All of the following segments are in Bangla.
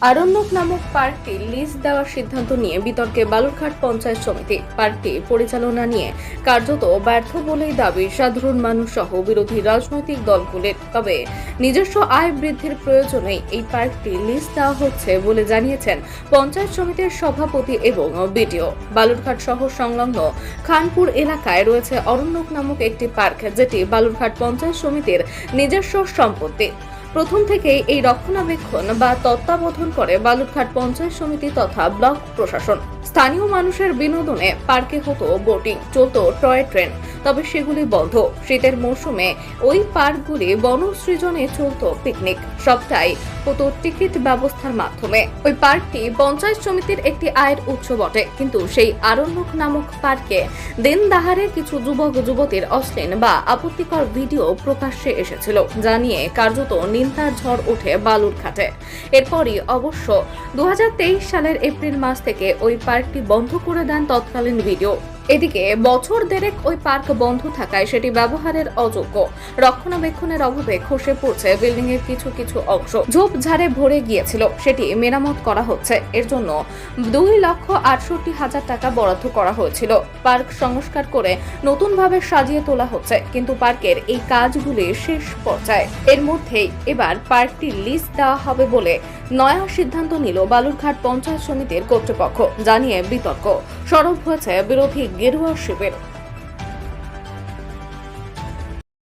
আরণ্যক নামক পার্কটি লিজ দেওয়ার সিদ্ধান্ত নিয়ে বিতর্কে বালুরঘাট পঞ্চায়েত সমিতি পার্কটি পরিচালনা নিয়ে কার্যত ব্যর্থ বলেই দাবি সাধারণ মানুষ সহ বিরোধী রাজনৈতিক দলগুলির। তবে নিজস্ব আয় বৃদ্ধির প্রয়োজনে এই পার্কটি লিজ দেওয়া হচ্ছে বলে জানিয়েছেন পঞ্চায়েত সমিতির সভাপতি এবং বিডিও। বালুরঘাট শহর সংলগ্ন খানপুর এলাকায় রয়েছে অরণ্যক নামক একটি পার্ক, যেটি বালুরঘাট পঞ্চায়েত সমিতির নিজস্ব সম্পত্তি। প্রথম থেকেই এই রক্ষণাবেক্ষণ বা তত্ত্বাবধান করে বালুরঘাট পঞ্চায়েত সমিতি তথা ব্লক প্রশাসন। স্থানীয় মানুষের বিনোদনে পার্কে হতো বোটিং চলত টয় ট্রেন। তবে সেগুলি বন্ধ। শীতের মৌসুমে ওই পার্কগুলি বনসৃজনে চলতো পিকনিক। সবটাই হতো টিকিট ব্যবস্থার মাধ্যমে। ওই পার্কটি পঞ্চায়েত সমিতির একটি আয়ের উৎস বটে। কিন্তু সেই আরণ্যক নামক পার্কে দিন দাহারে কিছু যুবক, যুবতীর অশ্লীল বা আপত্তিকর ভিডিও প্রকাশ্যে এসেছিল, যা নিয়ে কার্যত নিন্দার ঝড় ওঠে বালুরঘাটে এরপরই অবশ্য দু হাজার তেইশ সালের এপ্রিল মাস থেকে ওই পার্কটি বন্ধ করে দেন তৎকালীন ভিডিও। এদিকে বছর দেড়েক ওই পার্ক বন্ধ থাকায় সেটি ব্যবহারের অযোগ্য। রক্ষণাবেক্ষণের অভাবে খসে পড়ছে বিল্ডিং এর কিছু কিছু অংশ। ঝোপঝাড়ে ভরে গিয়েছিল, সেটি মেরামত করা হচ্ছে। এর জন্য দুই লক্ষ আটষট্টি হাজার টাকা বরাদ্দ করা হয়েছিল। পার্ক সংস্কার করে নতুনভাবে সাজিয়ে তোলা হচ্ছে, কিন্তু পার্কের এই কাজগুলি শেষ পর্যায়ে। এর মধ্যেই এবার পার্কটি লিস্ট দেওয়া হবে বলে নয়া সিদ্ধান্ত নিল বালুরঘাট পঞ্চায়েত সমিতির কর্তৃপক্ষ জানিয়ে বিতর্ক। সরব হয়েছে বিরোধী গেরুয়া শিবির।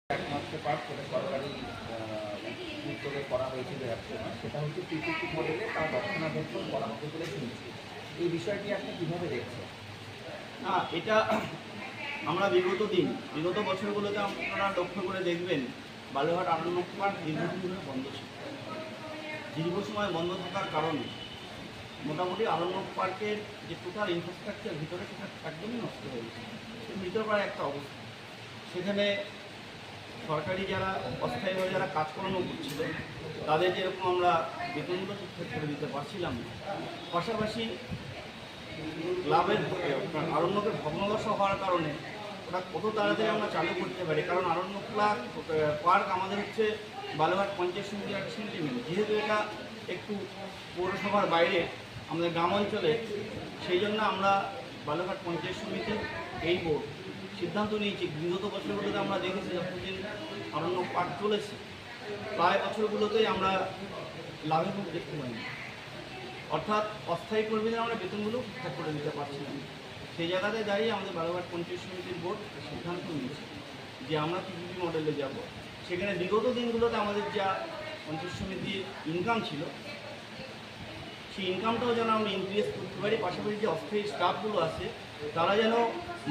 একমাত্র পার্ট করে সরকারি আহ, উদ্যোগে করা হয়েছিল একসময় সেটা হচ্ছে পিপিপি মডেলে তার রক্ষণাবেক্ষণ করা হবে বলে শুনছি এই বিষয়টি আপনি কীভাবে দেখছেন? না এটা আমরা বিগত দিন বিগত বছরগুলোতে আপনারা লক্ষ্য করে দেখবেন বালুরঘাট আনন্দ পার্ক দীর্ঘদিন ধরে বন্ধ ছিল। দীর্ঘ সময় বন্ধ থাকার কারণে মোটামুটি আনন্দ পার্কের যে টোটাল ইনফ্রাস্ট্রাকচার ভিতরে সেটা একদমই নষ্ট হয়ে গেছে। সে মৃতপ্রায় একটা অবস্থা। সেখানে সরকারি যারা, অস্থায়ীভাবে যারা কাজ করানো করছিল তাদের যেরকম আমরা বেতনগুলো ঠিকঠাক করে দিতে পারছিলাম পাশাপাশি ক্লাবের আপনার আরণ্যকের ভগ্নদশা হওয়ার কারণে ওটা কত তাড়াতাড়ি আমরা চালু করতে পারি? কারণ আরণ্য ক্লাব পার্ক আমাদের হচ্ছে বালুঘাট পঞ্চায়েত সমিতির একটা সেন্টিমেন্ট যেহেতু এটা একটু পৌরসভার বাইরে, আমাদের গ্রাম অঞ্চলে সেই জন্য আমরা বালুঘাট পঞ্চায়েত সমিতি এই বোর্ড সিদ্ধান্ত নিয়েছি। বিগত বছরগুলোতে আমরা দেখেছি যতদিন আরণ্য পার্ক চলেছে। প্রায় বছরগুলোতেই আমরা লাভের মুখ দেখতে পাইনি। অর্থাৎ অস্থায়ী কর্মীদের আমরা বেতনগুলো ঠিকঠাক করে দিতে পারছি না। সেই জায়গাতে দাঁড়িয়ে আমাদের বারোঘাট পঞ্চায়েত সমিতির বোর্ড সিদ্ধান্ত নিয়েছে যে আমরা পিপিপি মডেলে যাব। সেখানে বিগত দিনগুলোতে আমাদের যা পঞ্চায়েত সমিতির ইনকাম ছিল, সেই ইনকামটাও যেন আমরা ইনক্রিজ করতে পারি, পাশাপাশি যে অস্থায়ী স্টাফগুলো আছে, তারা যেন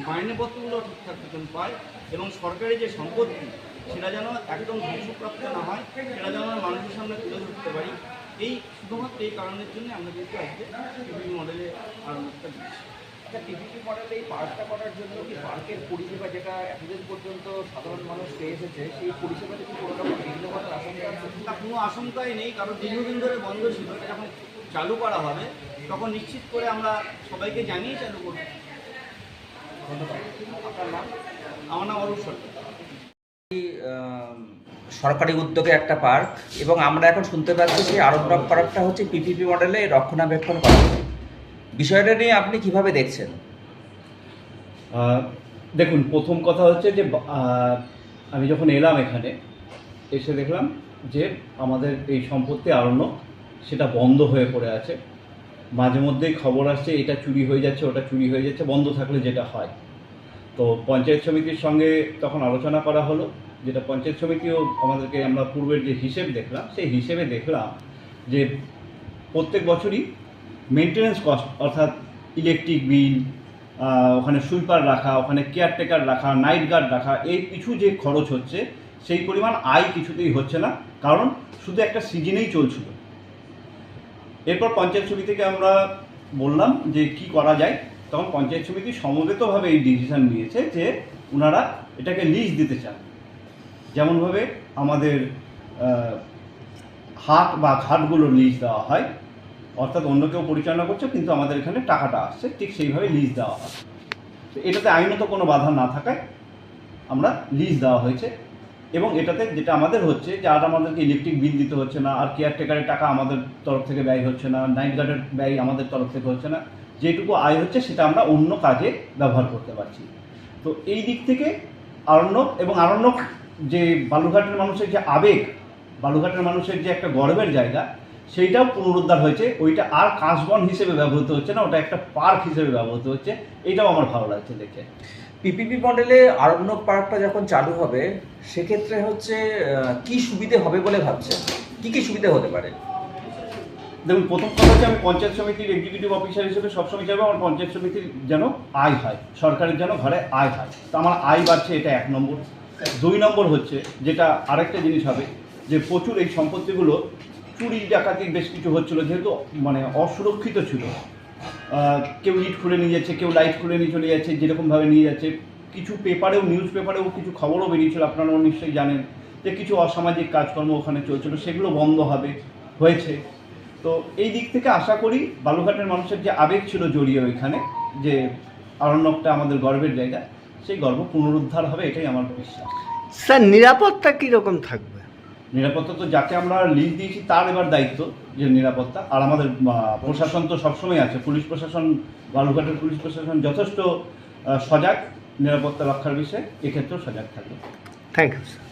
মাইনেপত্রগুলো ঠিকঠাক বেতন পায় এবং সরকারি যে সম্পত্তি, সেটা যেন একদম ধ্বংসপ্রাপ্ত না হয়, সেটা যেন আমরা মানুষের সামনে তুলে ধরতে পারি। এই শুধুমাত্র এই কারণের জন্য আমরা কিন্তু আজকে মডেলে আরম্ভটা দিচ্ছি আচ্ছা পিপিপি মডেলে এই পার্কটা করার জন্য কি পার্কের পরিষেবা যেটা এতদিন পর্যন্ত সাধারণ মানুষ পেয়ে এসেছে সেই পরিষেবাতে কি কোনো রকম বিঘ্ন ঘটার আশঙ্কা আছে? তা কোনো আশঙ্কাই নেই কারণ দীর্ঘদিন ধরে বন্ধ ছিল এটা যখন চালু করা হবে তখন নিশ্চিত করে আমরা সবাইকে জানিয়ে চালু করব। ধন্যবাদ। আপনার নাম? আমার নাম অরূপ সরকার। সরকারি উদ্যোগে একটা পার্ক এবং আমরা এখন শুনতে পাচ্ছি যে আরণ্যক পার্কটা হচ্ছে পিপিপি মডেলে রক্ষণাবেক্ষণ করা। হবে বিষয়টা নিয়ে আপনি কীভাবে দেখছেন? দেখুন, প্রথম কথা হচ্ছে যে আমি যখন এলাম এখানে, এসে দেখলাম যে আমাদের এই সম্পত্তি আরণ্য সেটা বন্ধ হয়ে পড়ে আছে। মাঝে মধ্যেই খবর আসছে, এটা চুরি হয়ে যাচ্ছে, ওটা চুরি হয়ে যাচ্ছে, বন্ধ থাকলে যেটা হয়। তো পঞ্চায়েত সমিতির সঙ্গে তখন আলোচনা করা হলো, যেটা পঞ্চায়েত সমিতিও আমাদেরকে আমরা পূর্বের যে হিসেব দেখলাম, সেই হিসেবে দেখলাম যে প্রত্যেক বছরই মেনটেন্যান্স কস্ট অর্থাৎ ইলেকট্রিক বিল ওখানে সুইপার রাখা, ওখানে কেয়ারটেকার রাখা নাইট গার্ড রাখা, এই কিছু যে খরচ হচ্ছে, সেই পরিমাণ আয় কিছুতেই হচ্ছে না, কারণ শুধু একটা সিজনেই চলছিল। এরপর পঞ্চায়েত সমিতি থেকে আমরা বললাম যে কি করা যায়, তখন পঞ্চায়েত সমিতি সমবেতভাবে এই ডিসিশন নিয়েছে যে ওনারা এটাকে লিজ দিতে চান। যেমনভাবে আমাদের হাট বা ঘাটগুলো লিজ দেওয়া হয় অর্থাৎ অন্য কেউ পরিচালনা করছে, কিন্তু আমাদের এখানে টাকাটা আসছে, ঠিক সেইভাবে লিজ দেওয়া হয়। তো এটাতে আইনত কোনো বাধা না থাকায় আমরা লিজ দেওয়া হয়েছে। এবং এটাতে যেটা আমাদের হচ্ছে যে আর আমাদেরকে ইলেকট্রিক বিল দিতে হচ্ছে না, আর কেয়ারটেকারের টাকা আমাদের তরফ থেকে ব্যয় হচ্ছে না নাইট গার্ডের ব্যয় আমাদের তরফ থেকে হচ্ছে না, যেটুকু আয় হচ্ছে সেটা আমরা অন্য কাজে ব্যবহার করতে পারছি। তো এই দিক থেকে আরণ্যক এবং আরণ্যক যে বালুঘাটের মানুষের যে আবেগ বালুঘাটের মানুষের যে একটা গর্বের জায়গা সেইটাও পুনরুদ্ধার হয়েছে। ওইটা আর কাশবন হিসেবে ব্যবহৃত হচ্ছে না ওটা একটা পার্ক হিসেবে ব্যবহৃত হচ্ছে। এইটাও আমার ভালো লাগছে দেখে। পিপিপি মডেলে আরণ্যক পার্কটা যখন চালু হবে সেক্ষেত্রে হচ্ছে কি সুবিধে হবে বলে ভাবছেন? কি কি সুবিধা হতে পারে? দেখুন প্রথম কথা হচ্ছে আমি পঞ্চায়েত সমিতির এক্সিকিউটিভ অফিসার হিসেবে সবসময় চাইব আমার পঞ্চায়েত সমিতির যেন আয় হয় সরকারের যেন ঘরে আয় হয়। তো আমার আয় বাড়ছে এটা এক নম্বর। দুই নম্বর হচ্ছে যেটা আরেকটা জিনিস হবে যে প্রচুর এই সম্পত্তিগুলো চুরি ডাকাতি বেশ কিছু হচ্ছিল, যেহেতু মানে অসুরক্ষিত ছিল। কেউ ইট খুলে নিয়ে যাচ্ছে, কেউ লাইট খুলে নিয়ে চলে যাচ্ছে, যেরকমভাবে নিয়ে যাচ্ছে। কিছু পেপারেও, নিউজ পেপারেও কিছু খবরও বেরিয়েছিল আপনারাও নিশ্চয়ই জানেন যে কিছু অসামাজিক কাজকর্ম ওখানে চলছিল, সেগুলো বন্ধ হবে, হয়েছে। তো এই দিক থেকে আশা করি বালুঘাটের মানুষের যে আবেগ ছিল জড়িয়ে ওইখানে, যে আরণ্যকটা আমাদের গর্বের জায়গা, সেই গর্ব পুনরুদ্ধার হবে, এটাই আমার বিশ্বাস। স্যার, নিরাপত্তা কীরকম থাকবে? নিরাপত্তা তো যাকে আমরা লিঙ্ক দিয়েছি তার এবার দায়িত্ব যে নিরাপত্তা। আর আমাদের প্রশাসন তো সবসময় আছে। পুলিশ প্রশাসন বালুঘাটের পুলিশ প্রশাসন যথেষ্ট সজাগ নিরাপত্তা রক্ষার বিষয়ে, এক্ষেত্রেও সজাগ থাকবে। Thank you